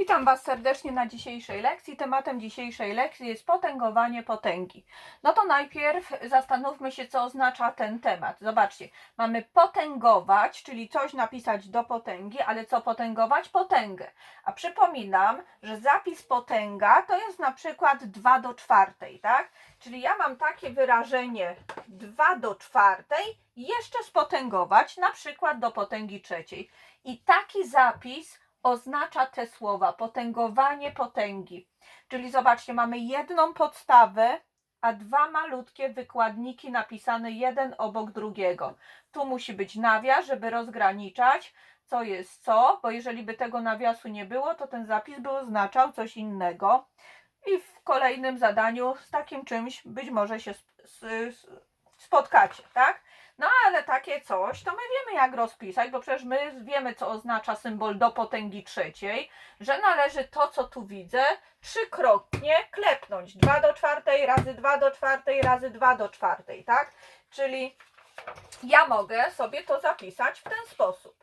Witam Was serdecznie na dzisiejszej lekcji. Tematem dzisiejszej lekcji jest potęgowanie potęgi. No to najpierw zastanówmy się, co oznacza ten temat. Zobaczcie, mamy potęgować, czyli coś napisać do potęgi, ale co potęgować? Potęgę. A przypominam, że zapis potęga to jest na przykład 2 do czwartej, tak? Czyli ja mam takie wyrażenie 2 do czwartej jeszcze spotęgować, na przykład do potęgi trzeciej. I taki zapis oznacza te słowa potęgowanie potęgi. Czyli zobaczcie, mamy jedną podstawę, a dwa malutkie wykładniki napisane jeden obok drugiego. Tu musi być nawias, żeby rozgraniczać, co jest co, bo jeżeli by tego nawiasu nie było, to ten zapis by oznaczał coś innego. I w kolejnym zadaniu z takim czymś być może się spotkacie, tak? No ale takie coś, to my wiemy jak rozpisać, bo przecież my wiemy, co oznacza symbol do potęgi trzeciej, że należy to, co tu widzę, trzykrotnie klepnąć. 2 do czwartej razy 2 do czwartej razy 2 do czwartej, tak? Czyli ja mogę sobie to zapisać w ten sposób.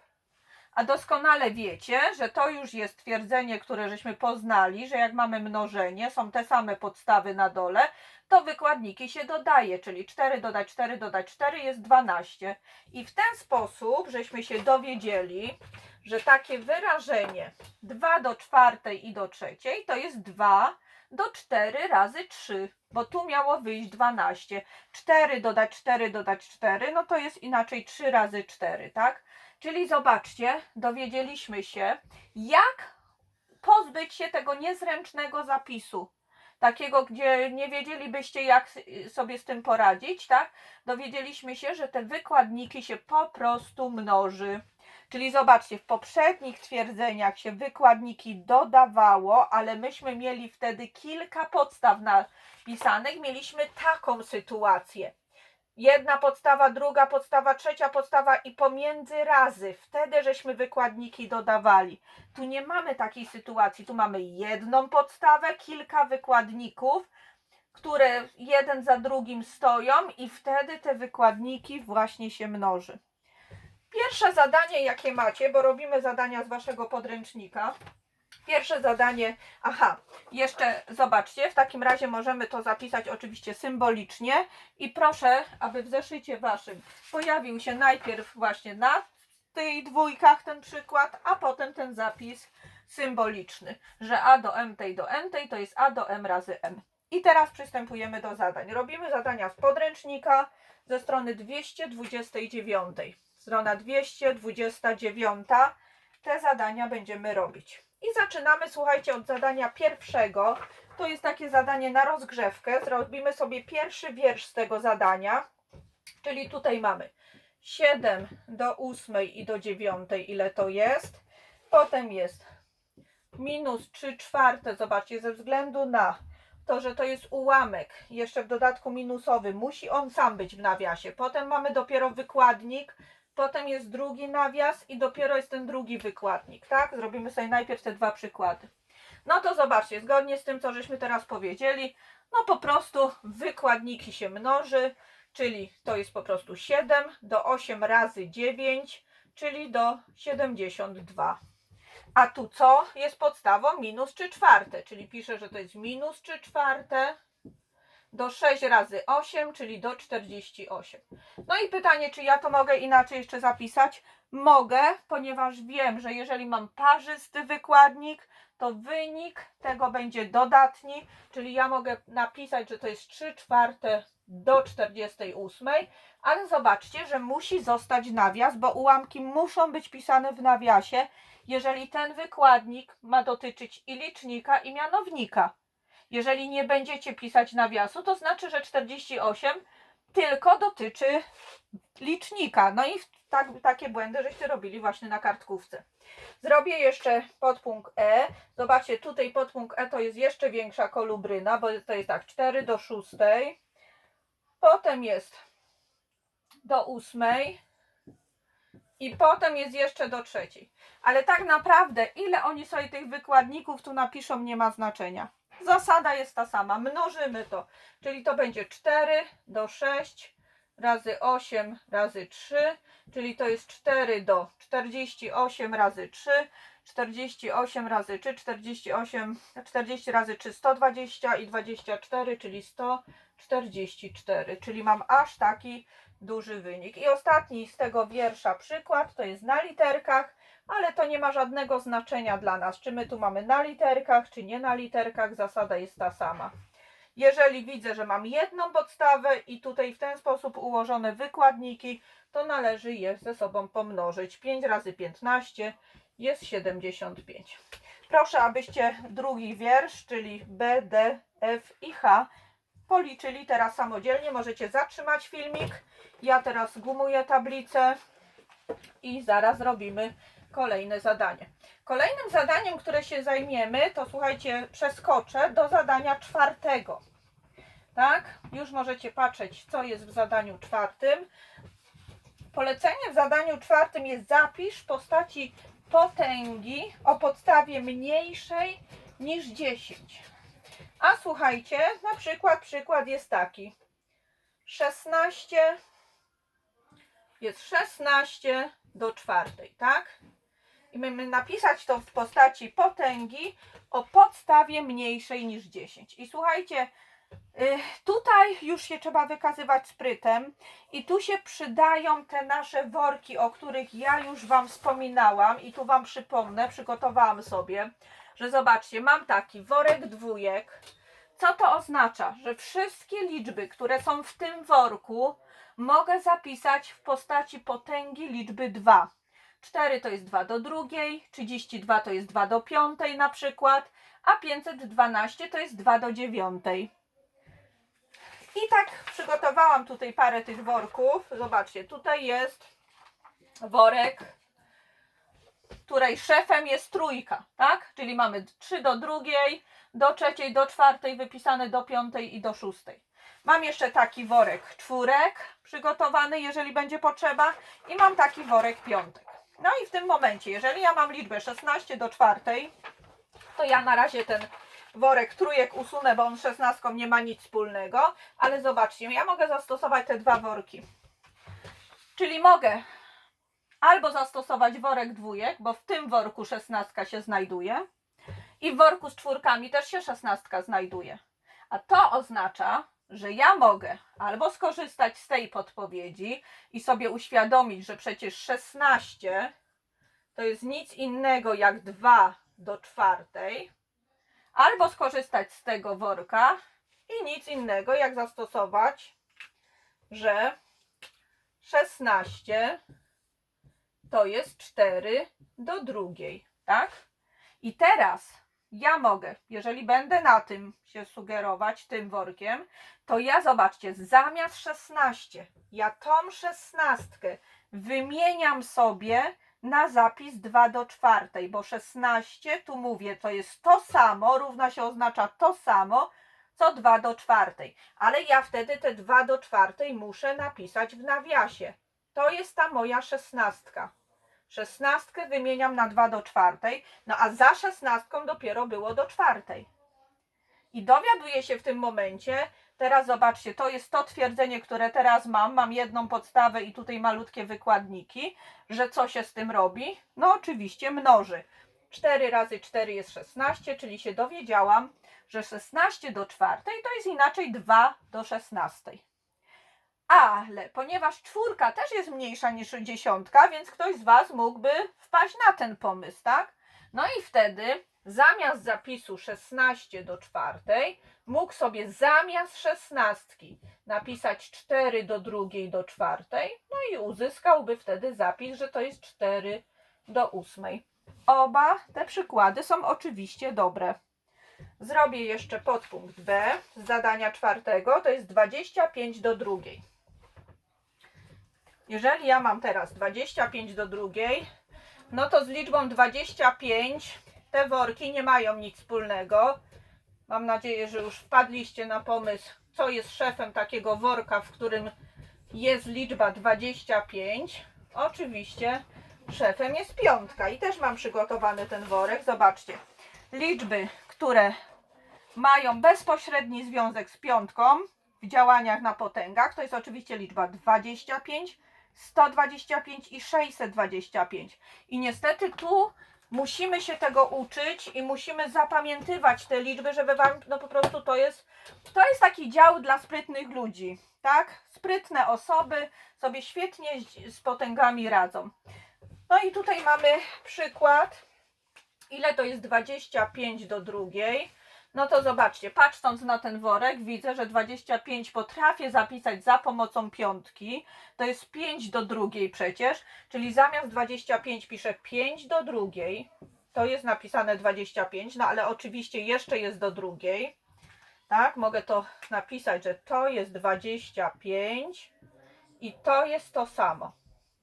A doskonale wiecie, że to już jest twierdzenie, które żeśmy poznali, że jak mamy mnożenie, są te same podstawy na dole, to wykładniki się dodaje, czyli 4 dodać 4 dodać 4 jest 12. I w ten sposób żeśmy się dowiedzieli, że takie wyrażenie 2 do czwartej i do trzeciej to jest 2 do 4 razy 3, bo tu miało wyjść 12. 4 dodać 4 dodać 4, no to jest inaczej 3 razy 4, tak? Czyli zobaczcie, dowiedzieliśmy się, jak pozbyć się tego niezręcznego zapisu. Takiego, gdzie nie wiedzielibyście, jak sobie z tym poradzić, tak? Dowiedzieliśmy się, że te wykładniki się po prostu mnoży. Czyli zobaczcie, w poprzednich twierdzeniach się wykładniki dodawało, ale myśmy mieli wtedy kilka podstaw napisanych. Mieliśmy taką sytuację jedna podstawa, druga podstawa, trzecia podstawa i pomiędzy razy. Wtedy żeśmy wykładniki dodawali. Tu nie mamy takiej sytuacji. Tu mamy jedną podstawę, kilka wykładników, które jeden za drugim stoją i wtedy te wykładniki właśnie się mnoży. Pierwsze zadanie, jakie macie, bo robimy zadania z waszego podręcznika. Pierwsze zadanie, aha, jeszcze zobaczcie, w takim razie możemy to zapisać oczywiście symbolicznie i proszę, aby w zeszycie waszym pojawił się najpierw właśnie na tych dwójkach ten przykład, a potem ten zapis symboliczny, że a do m tej do n tej to jest a do m razy m. I teraz przystępujemy do zadań. Robimy zadania z podręcznika ze strony 229. Strona 229. Te zadania będziemy robić. I zaczynamy, słuchajcie, od zadania pierwszego. To jest takie zadanie na rozgrzewkę. Zrobimy sobie pierwszy wiersz z tego zadania. Czyli tutaj mamy 7 do 8 i do 9, ile to jest. Potem jest minus 3 czwarte, zobaczcie, ze względu na to, że to jest ułamek, jeszcze w dodatku minusowy, musi on sam być w nawiasie. Potem mamy dopiero wykładnik, potem jest drugi nawias i dopiero jest ten drugi wykładnik, tak? Zrobimy sobie najpierw te dwa przykłady. No to zobaczcie, zgodnie z tym, co żeśmy teraz powiedzieli, no po prostu wykładniki się mnoży, czyli to jest po prostu 7 do 8 razy 9, czyli do 72. A tu co jest podstawą? Minus 3 czwarte, czyli piszę, że to jest minus 3 czwarte do 6 razy 8, czyli do 48. No i pytanie, czy ja to mogę inaczej jeszcze zapisać? Mogę, ponieważ wiem, że jeżeli mam parzysty wykładnik, to wynik tego będzie dodatni, czyli ja mogę napisać, że to jest 3 czwarte do 48, ale zobaczcie, że musi zostać nawias, bo ułamki muszą być pisane w nawiasie, jeżeli ten wykładnik ma dotyczyć i licznika, i mianownika. Jeżeli nie będziecie pisać nawiasu, to znaczy, że 48 tylko dotyczy licznika. No i tak, takie błędy żeście robili właśnie na kartkówce. Zrobię jeszcze podpunkt E. Zobaczcie, tutaj podpunkt E to jest jeszcze większa kolubryna, bo to jest tak 4 do 6. Potem jest do 8. I potem jest jeszcze do trzeciej. Ale tak naprawdę, ile oni sobie tych wykładników tu napiszą, nie ma znaczenia. Zasada jest ta sama. Mnożymy to. Czyli to będzie 4 do 6 razy 8 razy 3, czyli to jest 4 do 48 razy 3, 48 razy 3, 48, 40 razy 3, 120 i 24, czyli 144, czyli mam aż taki duży wynik. I ostatni z tego wiersza przykład, to jest na literkach, ale to nie ma żadnego znaczenia dla nas, czy my tu mamy na literkach, czy nie na literkach, zasada jest ta sama. Jeżeli widzę, że mam jedną podstawę i tutaj w ten sposób ułożone wykładniki, to należy je ze sobą pomnożyć. 5 razy 15 jest 75. Proszę, abyście drugi wiersz, czyli B, D, F i H policzyli teraz samodzielnie. Możecie zatrzymać filmik. Ja teraz gumuję tablicę i zaraz robimy kolejne zadanie. Kolejnym zadaniem, które się zajmiemy, to słuchajcie, przeskoczę do zadania czwartego. Tak? Już możecie patrzeć, co jest w zadaniu czwartym. Polecenie w zadaniu czwartym jest zapisz postaci potęgi o podstawie mniejszej niż 10. A słuchajcie, na przykład przykład jest taki. 16 jest 16 do czwartej, tak? I mamy napisać to w postaci potęgi o podstawie mniejszej niż 10. I słuchajcie, y, tutaj już się trzeba wykazywać sprytem i tu się przydają te nasze worki, o których ja już Wam wspominałam i tu Wam przypomnę, przygotowałam sobie, że zobaczcie, mam taki worek dwójek. Co to oznacza? Że wszystkie liczby, które są w tym worku, mogę zapisać w postaci potęgi liczby 2. 4 to jest 2 do drugiej, 32 to jest 2 do piątej na przykład, a 512 to jest 2 do dziewiątej. I tak przygotowałam tutaj parę tych worków. Zobaczcie, tutaj jest worek, której szefem jest trójka, tak? Czyli mamy 3 do drugiej, do trzeciej, do czwartej, wypisane do piątej i do szóstej. Mam jeszcze taki worek czwórek przygotowany, jeżeli będzie potrzeba, i mam taki worek piątek. No i w tym momencie, jeżeli ja mam liczbę 16 do czwartej, to ja na razie ten worek trójek usunę, bo on z 16 nie ma nic wspólnego, ale zobaczcie, ja mogę zastosować te dwa worki. Czyli mogę albo zastosować worek dwójek, bo w tym worku 16 się znajduje, i w worku z czwórkami też się 16 znajduje. A to oznacza, że ja mogę albo skorzystać z tej podpowiedzi i sobie uświadomić, że przecież 16 to jest nic innego jak 2 do czwartej, albo skorzystać z tego worka i nic innego jak zastosować, że 16 to jest 4 do drugiej, tak? I teraz ja mogę, jeżeli będę na tym się sugerować, tym workiem, to ja zobaczcie, zamiast 16, ja tą szesnastkę wymieniam sobie na zapis 2 do czwartej, bo 16, tu mówię, to jest to samo, równa się oznacza to samo, co 2 do czwartej. Ale ja wtedy te 2 do czwartej muszę napisać w nawiasie. To jest ta moja szesnastka. Szesnastkę wymieniam na 2 do czwartej, no a za szesnastką dopiero było do czwartej. I dowiaduję się w tym momencie, teraz zobaczcie, to jest to twierdzenie, które teraz mam, mam jedną podstawę i tutaj malutkie wykładniki, że co się z tym robi? No oczywiście mnoży. 4 razy 4 jest 16, czyli się dowiedziałam, że 16 do czwartej to jest inaczej 2 do 16. Ale ponieważ czwórka też jest mniejsza niż dziesiątka, więc ktoś z Was mógłby wpaść na ten pomysł, tak? No i wtedy zamiast zapisu 16 do czwartej, mógł sobie zamiast szesnastki napisać 4 do drugiej do czwartej, no i uzyskałby wtedy zapis, że to jest 4 do ósmej. Oba te przykłady są oczywiście dobre. Zrobię jeszcze podpunkt B z zadania czwartego, to jest 25 do drugiej. Jeżeli ja mam teraz 25 do drugiej, no to z liczbą 25 te worki nie mają nic wspólnego. Mam nadzieję, że już wpadliście na pomysł, co jest szefem takiego worka, w którym jest liczba 25. Oczywiście szefem jest piątka i też mam przygotowany ten worek. Zobaczcie, liczby, które mają bezpośredni związek z piątką w działaniach na potęgach, to jest oczywiście liczba 25, 125 i 625. I niestety tu musimy się tego uczyć i musimy zapamiętywać te liczby, żeby wam, no po prostu to jest, to jest taki dział dla sprytnych ludzi, tak? Sprytne osoby sobie świetnie z, z potęgami radzą. No i tutaj mamy przykład, ile to jest 25 do drugiej. No to zobaczcie, patrząc na ten worek, widzę, że 25 potrafię zapisać za pomocą piątki. To jest 5 do drugiej przecież, czyli zamiast 25 piszę 5 do drugiej. To jest napisane 25, no ale oczywiście jeszcze jest do drugiej. Tak, mogę to napisać, że to jest 25 i to jest to samo.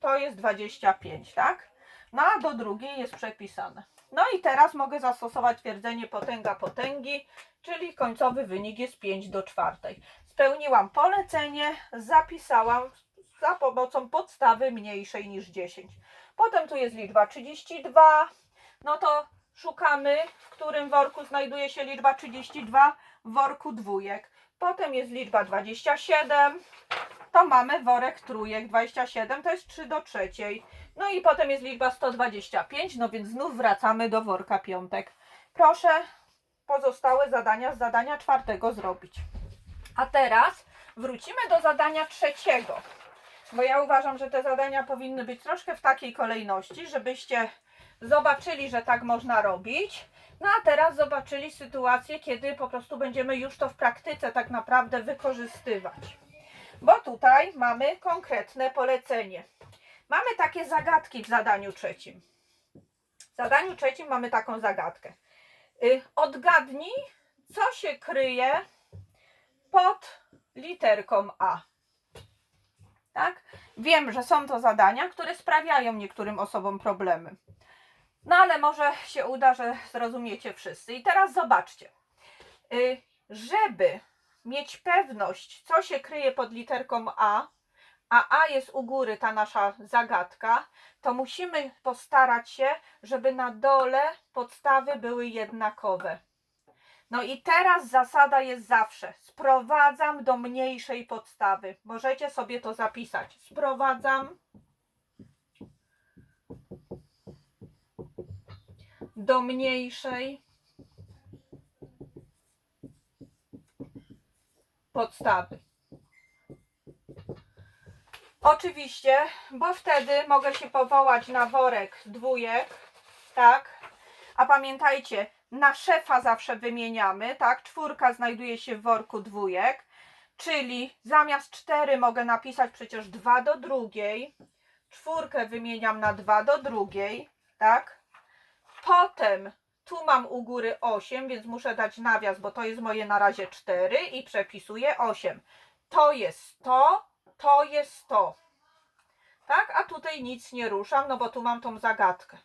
To jest 25, tak? No a do drugiej jest przepisane. No i teraz mogę zastosować twierdzenie potęga potęgi, czyli końcowy wynik jest 5 do czwartej. Spełniłam polecenie, zapisałam za pomocą podstawy mniejszej niż 10. Potem tu jest liczba 32, no to szukamy, w którym worku znajduje się liczba 32, w worku dwójek. Potem jest liczba 27, to mamy worek trójek, 27 to jest 3 do trzeciej. No i potem jest liczba 125, no więc znów wracamy do worka piątek. Proszę pozostałe zadania z zadania czwartego zrobić. A teraz wrócimy do zadania trzeciego. Bo ja uważam, że te zadania powinny być troszkę w takiej kolejności, żebyście zobaczyli, że tak można robić. No a teraz zobaczyli sytuację, kiedy po prostu będziemy już to w praktyce tak naprawdę wykorzystywać. Bo tutaj mamy konkretne polecenie. Mamy takie zagadki w zadaniu trzecim. W zadaniu trzecim mamy taką zagadkę. Y, Odgadnij, co się kryje pod literką A. Tak? Wiem, że są to zadania, które sprawiają niektórym osobom problemy. No ale może się uda, że zrozumiecie wszyscy. I teraz zobaczcie. Y, Żeby mieć pewność, co się kryje pod literką A, a A jest u góry ta nasza zagadka, to musimy postarać się, żeby na dole podstawy były jednakowe. No i teraz zasada jest zawsze. Sprowadzam do mniejszej podstawy. Możecie sobie to zapisać. Sprowadzam do mniejszej podstawy. Oczywiście, bo wtedy mogę się powołać na worek dwójek, tak? A pamiętajcie, na szefa zawsze wymieniamy, tak? Czwórka znajduje się w worku dwójek, czyli zamiast 4 mogę napisać przecież 2 do drugiej. Czwórkę wymieniam na 2 do drugiej, tak? Potem tu mam u góry 8, więc muszę dać nawias, bo to jest moje na razie 4 i przepisuję 8. To jest to, to jest to. Tak, a tutaj nic nie ruszam, no bo tu mam tą zagadkę.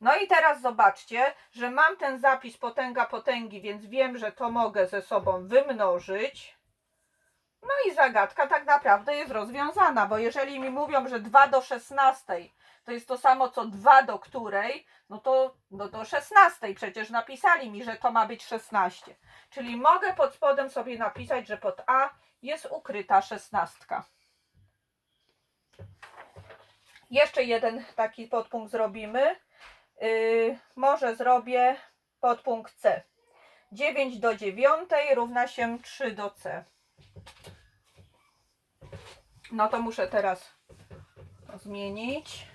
No i teraz zobaczcie, że mam ten zapis potęga potęgi, więc wiem, że to mogę ze sobą wymnożyć. No i zagadka tak naprawdę jest rozwiązana, bo jeżeli mi mówią, że 2 do 16 to jest to samo co 2 do której, no to no do 16 przecież napisali mi, że to ma być 16. Czyli mogę pod spodem sobie napisać, że pod A jest ukryta 16. Jeszcze jeden taki podpunkt zrobimy. Yy, może zrobię podpunkt C. 9 do 9 równa się 3 do C. No to muszę teraz zmienić.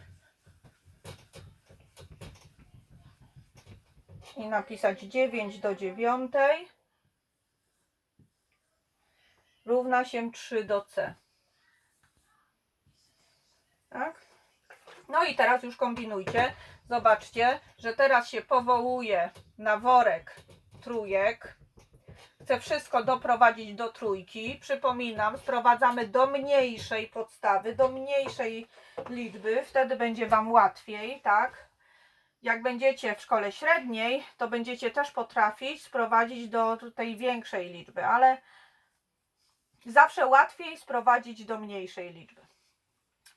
I napisać 9 do 9 równa się 3 do C. Tak? No i teraz już kombinujcie. Zobaczcie, że teraz się powołuje na worek trójek. Chcę wszystko doprowadzić do trójki. Przypominam, sprowadzamy do mniejszej podstawy, do mniejszej liczby. Wtedy będzie Wam łatwiej, tak? Jak będziecie w szkole średniej, to będziecie też potrafić sprowadzić do tej większej liczby, ale zawsze łatwiej sprowadzić do mniejszej liczby.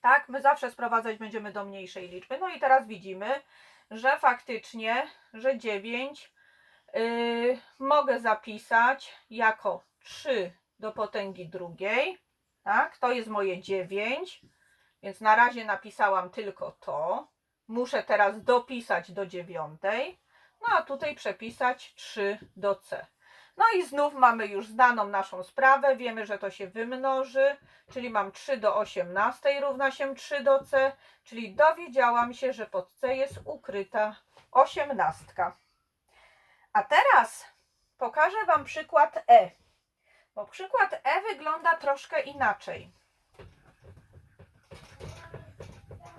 Tak, my zawsze sprowadzać będziemy do mniejszej liczby. No i teraz widzimy, że faktycznie, że 9 yy, mogę zapisać jako 3 do potęgi drugiej. Tak, to jest moje 9, więc na razie napisałam tylko to. Muszę teraz dopisać do dziewiątej, no a tutaj przepisać 3 do C. No i znów mamy już znaną naszą sprawę, wiemy, że to się wymnoży, czyli mam 3 do 18 równa się 3 do C, czyli dowiedziałam się, że pod C jest ukryta osiemnastka. A teraz pokażę Wam przykład E, bo przykład E wygląda troszkę inaczej.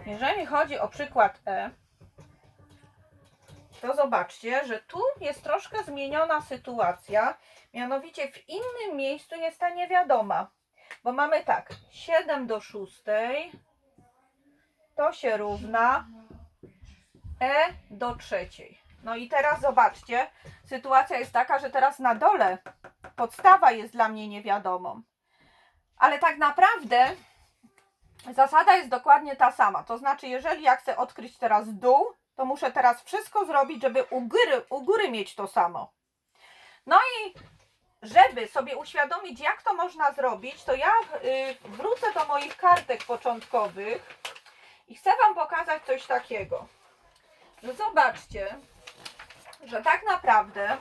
Jeżeli chodzi o przykład E, to zobaczcie, że tu jest troszkę zmieniona sytuacja. Mianowicie w innym miejscu jest ta niewiadoma. Bo mamy tak, 7 do 6 to się równa E do trzeciej. No i teraz zobaczcie, sytuacja jest taka, że teraz na dole podstawa jest dla mnie niewiadomą. Ale tak naprawdę zasada jest dokładnie ta sama. To znaczy, jeżeli ja chcę odkryć teraz dół, to muszę teraz wszystko zrobić, żeby u góry, u góry mieć to samo. No i żeby sobie uświadomić, jak to można zrobić, to ja y, wrócę do moich kartek początkowych i chcę Wam pokazać coś takiego. Że zobaczcie, że tak naprawdę,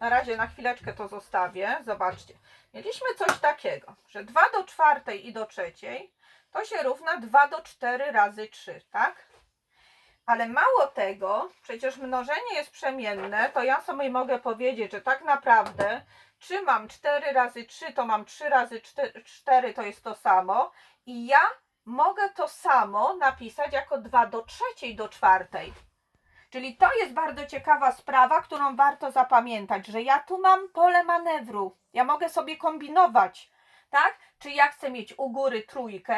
na razie na chwileczkę to zostawię, zobaczcie, mieliśmy coś takiego, że 2 do czwartej i do trzeciej to się równa 2 do 4 razy 3, tak? Ale mało tego, przecież mnożenie jest przemienne, to ja sobie mogę powiedzieć, że tak naprawdę, czy mam 4 razy 3, to mam 3 razy 4, 4 to jest to samo. I ja mogę to samo napisać jako 2 do trzeciej do czwartej. Czyli to jest bardzo ciekawa sprawa, którą warto zapamiętać, że ja tu mam pole manewru. Ja mogę sobie kombinować, tak? Czy ja chcę mieć u góry trójkę,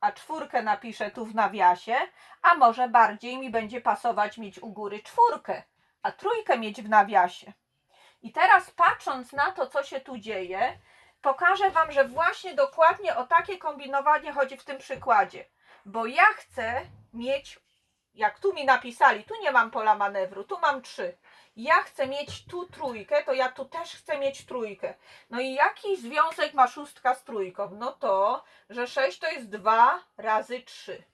a czwórkę napiszę tu w nawiasie, a może bardziej mi będzie pasować mieć u góry czwórkę, a trójkę mieć w nawiasie. I teraz patrząc na to, co się tu dzieje, pokażę Wam, że właśnie dokładnie o takie kombinowanie chodzi w tym przykładzie. Bo ja chcę mieć, jak tu mi napisali, tu nie mam pola manewru, tu mam trzy. Ja chcę mieć tu trójkę, to ja tu też chcę mieć trójkę. No i jaki związek ma szóstka z trójką? No to, że 6 to jest 2 razy 3.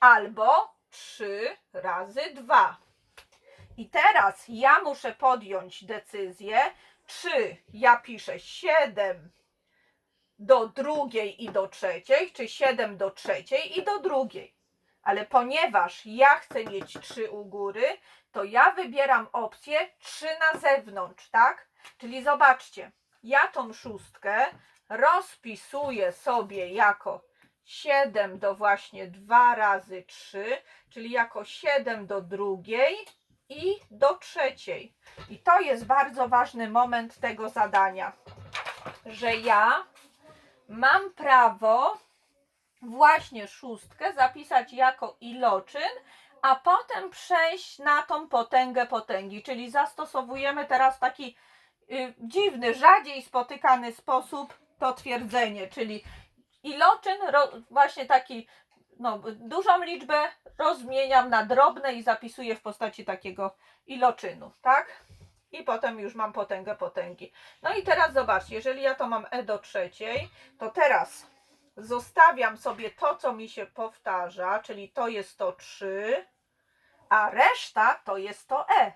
Albo 3 razy 2. I teraz ja muszę podjąć decyzję, czy ja piszę 7 do drugiej i do trzeciej, czy 7 do trzeciej i do drugiej. Ale ponieważ ja chcę mieć 3 u góry, to ja wybieram opcję 3 na zewnątrz, tak? Czyli zobaczcie, ja tą szóstkę rozpisuję sobie jako 7 do właśnie 2 razy 3, czyli jako 7 do drugiej i do trzeciej. I to jest bardzo ważny moment tego zadania, że ja mam prawo właśnie szóstkę zapisać jako iloczyn, a potem przejść na tą potęgę potęgi, czyli zastosowujemy teraz taki y, dziwny, rzadziej spotykany sposób to twierdzenie, czyli iloczyn, ro, właśnie taki no, dużą liczbę rozmieniam na drobne i zapisuję w postaci takiego iloczynu, tak? I potem już mam potęgę potęgi. No i teraz zobaczcie, jeżeli ja to mam e do trzeciej, to teraz zostawiam sobie to, co mi się powtarza, czyli to jest to 3, a reszta to jest to e.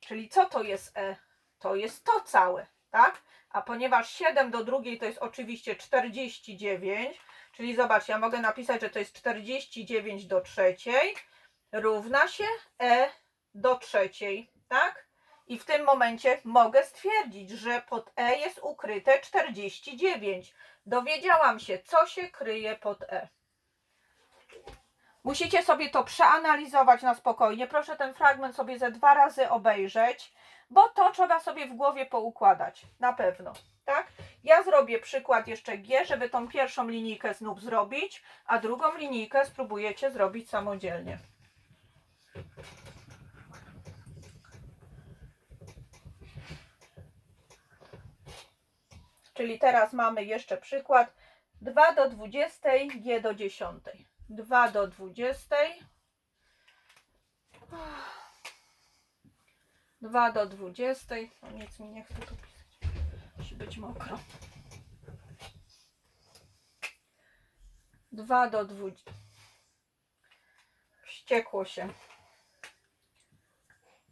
Czyli co to jest e? To jest to całe, tak? A ponieważ 7 do drugiej to jest oczywiście 49, czyli zobacz, ja mogę napisać, że to jest 49 do trzeciej, równa się e do trzeciej, tak? I w tym momencie mogę stwierdzić, że pod e jest ukryte 49. Dowiedziałam się, co się kryje pod e. Musicie sobie to przeanalizować na spokojnie. Proszę ten fragment sobie ze dwa razy obejrzeć, bo to trzeba sobie w głowie poukładać. Na pewno. Tak? Ja zrobię przykład jeszcze G, żeby tą pierwszą linijkę znów zrobić, a drugą linijkę spróbujecie zrobić samodzielnie. Czyli teraz mamy jeszcze przykład 2 do 20, G do 10. 2 do 20. 2 do 20. O nic mi nie chce tu pisać. Musi być mokro. 2 do 20. ściekło się.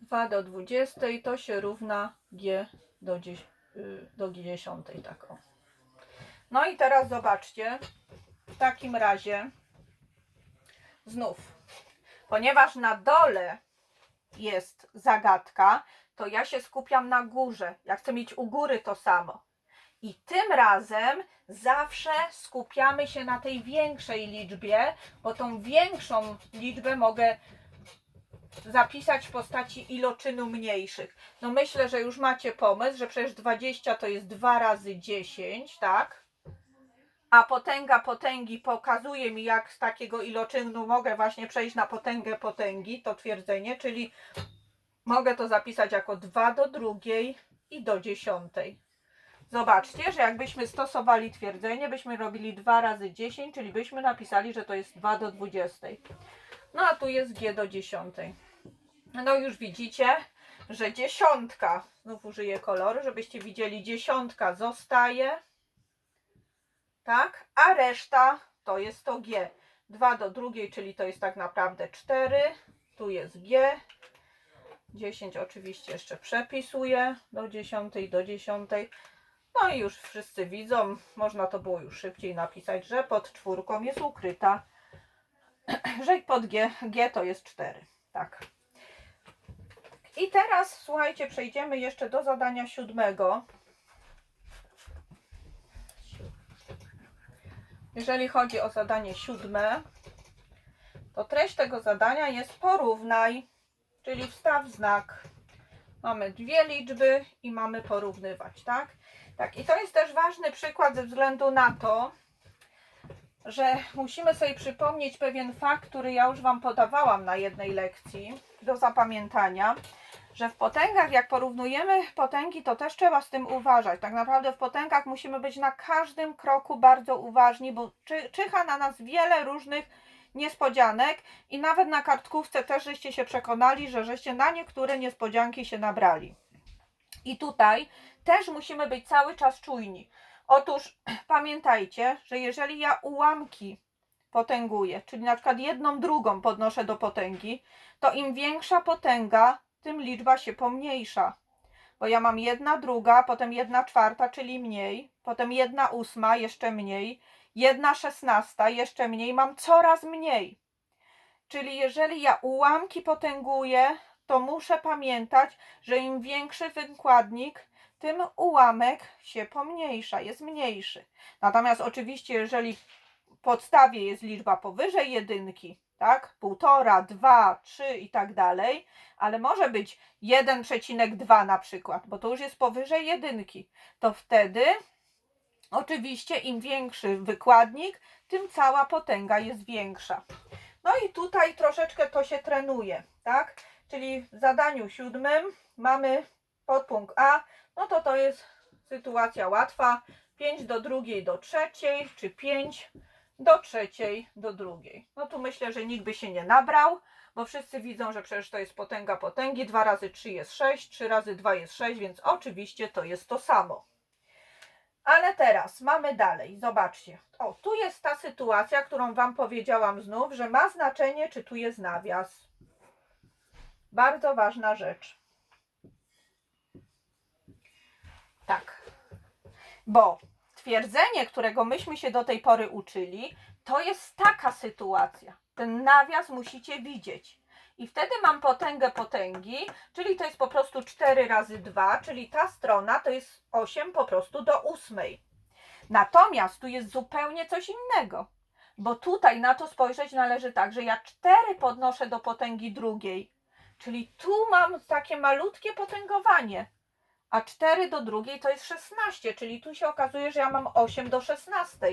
2 do 20 to się równa G do, 10, y, do 10. Tak o. No i teraz zobaczcie. W takim razie znów, ponieważ na dole jest zagadka, to ja się skupiam na górze. Ja chcę mieć u góry to samo. I tym razem zawsze skupiamy się na tej większej liczbie, bo tą większą liczbę mogę zapisać w postaci iloczynu mniejszych. No myślę, że już macie pomysł, że przecież 20 to jest 2 razy 10, tak? A potęga potęgi pokazuje mi, jak z takiego iloczynu mogę właśnie przejść na potęgę potęgi, to twierdzenie, czyli mogę to zapisać jako 2 do drugiej i do dziesiątej. Zobaczcie, że jakbyśmy stosowali twierdzenie, byśmy robili 2 razy 10, czyli byśmy napisali, że to jest 2 do 20. No a tu jest G do 10. No już widzicie, że dziesiątka, znów użyję koloru, żebyście widzieli, dziesiątka zostaje, tak, a reszta to jest to G. 2 do drugiej, czyli to jest tak naprawdę 4, tu jest G, 10 oczywiście jeszcze przepisuję do 10, do 10. No i już wszyscy widzą, można to było już szybciej napisać, że pod czwórką jest ukryta, że pod G, G to jest 4. Tak. I teraz słuchajcie, przejdziemy jeszcze do zadania siódmego. Jeżeli chodzi o zadanie siódme, to treść tego zadania jest porównaj, czyli wstaw znak. Mamy dwie liczby i mamy porównywać, tak? Tak, i to jest też ważny przykład ze względu na to, że musimy sobie przypomnieć pewien fakt, który ja już Wam podawałam na jednej lekcji do zapamiętania, że w potęgach, jak porównujemy potęgi, to też trzeba z tym uważać. Tak naprawdę w potęgach musimy być na każdym kroku bardzo uważni, bo czy, czyha na nas wiele różnych niespodzianek i nawet na kartkówce też żeście się przekonali, że żeście na niektóre niespodzianki się nabrali. I tutaj też musimy być cały czas czujni. Otóż pamiętajcie, że jeżeli ja ułamki potęguję, czyli na przykład jedną drugą podnoszę do potęgi, to im większa potęga, tym liczba się pomniejsza. Bo ja mam jedna druga, potem jedna czwarta, czyli mniej, potem jedna ósma, jeszcze mniej, jedna szesnasta, jeszcze mniej, mam coraz mniej. Czyli jeżeli ja ułamki potęguję, to muszę pamiętać, że im większy wykładnik, tym ułamek się pomniejsza, jest mniejszy. Natomiast oczywiście, jeżeli w podstawie jest liczba powyżej jedynki, tak, półtora, dwa, trzy i tak dalej, ale może być 1,2 na przykład, bo to już jest powyżej jedynki, to wtedy oczywiście im większy wykładnik, tym cała potęga jest większa. No i tutaj troszeczkę to się trenuje, tak? Czyli w zadaniu siódmym mamy podpunkt A, no to to jest sytuacja łatwa. 5 do drugiej do trzeciej, czy 5 do trzeciej do drugiej. No tu myślę, że nikt by się nie nabrał, bo wszyscy widzą, że przecież to jest potęga potęgi. 2 razy 3 jest 6, 3 razy 2 jest 6, więc oczywiście to jest to samo. Ale teraz mamy dalej, zobaczcie. O, tu jest ta sytuacja, którą Wam powiedziałam znów, że ma znaczenie, czy tu jest nawias. Bardzo ważna rzecz. Tak. Bo twierdzenie, którego myśmy się do tej pory uczyli, to jest taka sytuacja. Ten nawias musicie widzieć. I wtedy mam potęgę potęgi, czyli to jest po prostu 4 razy 2, czyli ta strona to jest 8 po prostu do 8. Natomiast tu jest zupełnie coś innego. Bo tutaj na to spojrzeć należy tak, że ja 4 podnoszę do potęgi drugiej. Czyli tu mam takie malutkie potęgowanie a 4 do drugiej to jest 16, czyli tu się okazuje, że ja mam 8 do 16.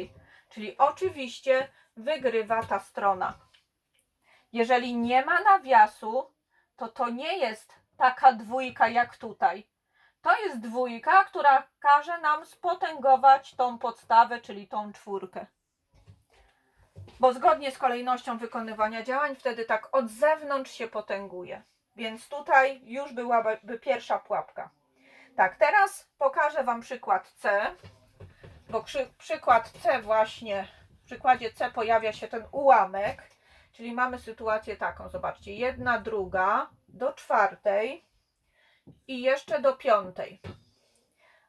Czyli oczywiście wygrywa ta strona. Jeżeli nie ma nawiasu, to to nie jest taka dwójka jak tutaj. To jest dwójka, która każe nam spotęgować tą podstawę, czyli tą czwórkę. Bo zgodnie z kolejnością wykonywania działań, wtedy tak od zewnątrz się potęguje. Więc tutaj już byłaby pierwsza pułapka. Tak, teraz pokażę Wam przykład C, bo przy, przykład C właśnie, w przykładzie C pojawia się ten ułamek Czyli mamy sytuację taką, zobaczcie, jedna, druga do czwartej i jeszcze do piątej.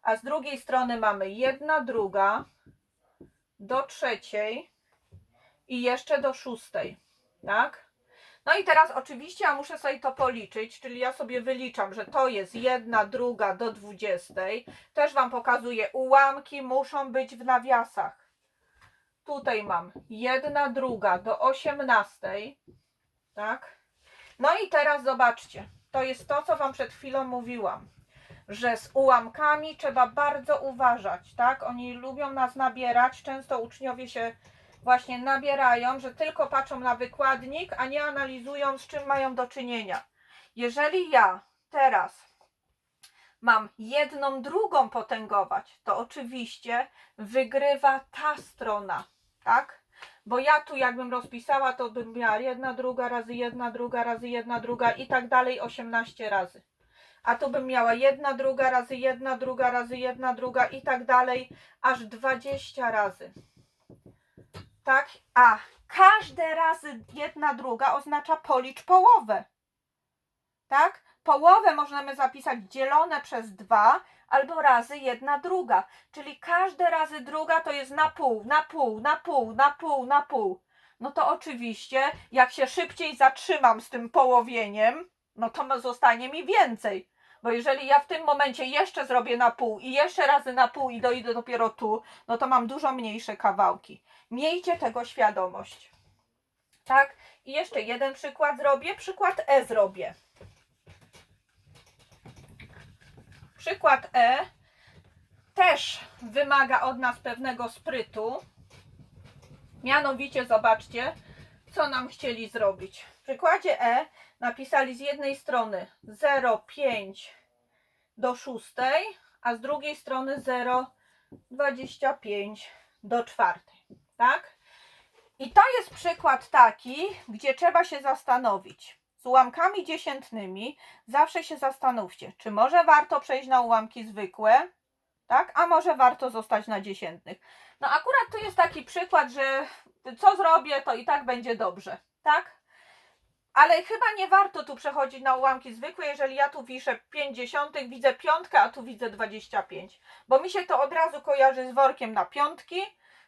A z drugiej strony mamy jedna, druga do trzeciej i jeszcze do szóstej, tak? No i teraz oczywiście ja muszę sobie to policzyć, czyli ja sobie wyliczam, że to jest jedna, druga do dwudziestej. Też Wam pokazuję, ułamki muszą być w nawiasach. Tutaj mam jedna, druga do osiemnastej, tak? No i teraz zobaczcie, to jest to, co Wam przed chwilą mówiłam, że z ułamkami trzeba bardzo uważać, tak? Oni lubią nas nabierać, często uczniowie się właśnie nabierają, że tylko patrzą na wykładnik, a nie analizują, z czym mają do czynienia. Jeżeli ja teraz mam jedną drugą potęgować, to oczywiście wygrywa ta strona, tak? Bo ja tu jakbym rozpisała, to bym miała jedna, druga razy jedna, druga razy jedna, druga i tak dalej 18 razy. A tu bym miała jedna, druga razy jedna, druga razy jedna, druga i tak dalej, aż 20 razy. Tak? A każde razy jedna, druga oznacza policz połowę. Tak? Połowę możemy zapisać dzielone przez dwa albo razy jedna, druga. Czyli każde razy druga to jest na pół, na pół, na pół, na pół, na pół. No to oczywiście, jak się szybciej zatrzymam z tym połowieniem, no to zostanie mi więcej. Bo jeżeli ja w tym momencie jeszcze zrobię na pół i jeszcze razy na pół i dojdę dopiero tu, no to mam dużo mniejsze kawałki. Miejcie tego świadomość. Tak? I jeszcze jeden przykład zrobię. Przykład E zrobię. Przykład E też wymaga od nas pewnego sprytu. Mianowicie zobaczcie, co nam chcieli zrobić. W przykładzie E napisali z jednej strony 0,5 do 6, a z drugiej strony 0,25 do 4. Tak? I to jest przykład taki, gdzie trzeba się zastanowić. Z ułamkami dziesiętnymi zawsze się zastanówcie, czy może warto przejść na ułamki zwykłe, tak? A może warto zostać na dziesiętnych. No akurat tu jest taki przykład, że co zrobię, to i tak będzie dobrze, tak? Ale chyba nie warto tu przechodzić na ułamki zwykłe, jeżeli ja tu piszę 50, widzę piątkę, a tu widzę 25. Bo mi się to od razu kojarzy z workiem na piątki,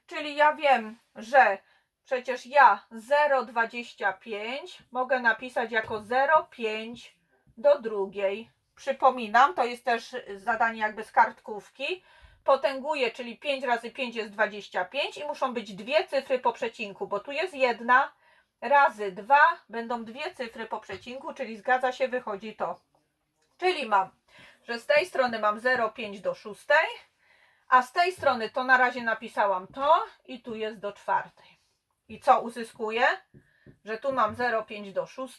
czyli ja wiem, że przecież ja 0,25 mogę napisać jako 0,5 do drugiej. Przypominam, to jest też zadanie jakby z kartkówki. Potęguję, czyli 5 razy 5 jest 25 i muszą być dwie cyfry po przecinku, bo tu jest jedna razy 2 będą dwie cyfry po przecinku, czyli zgadza się, wychodzi to. Czyli mam, że z tej strony mam 0,5 do 6, a z tej strony to na razie napisałam to i tu jest do czwartej. I co uzyskuję? Że tu mam 0,5 do 6,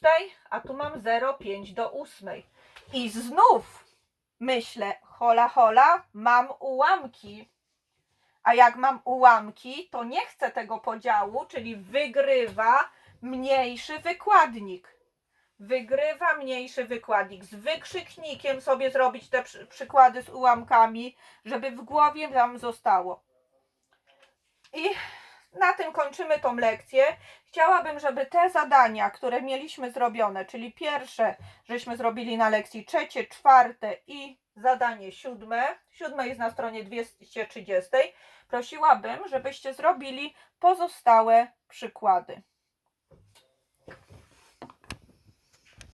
a tu mam 0,5 do 8. I znów myślę, hola hola, mam ułamki. A jak mam ułamki, to nie chcę tego podziału, czyli wygrywa mniejszy wykładnik. Wygrywa mniejszy wykładnik. Z wykrzyknikiem sobie zrobić te przy, przykłady z ułamkami, żeby w głowie Wam zostało. I na tym kończymy tą lekcję. Chciałabym, żeby te zadania, które mieliśmy zrobione, czyli pierwsze, żeśmy zrobili na lekcji trzecie, czwarte i zadanie siódme, siódme jest na stronie 230, prosiłabym, żebyście zrobili pozostałe przykłady.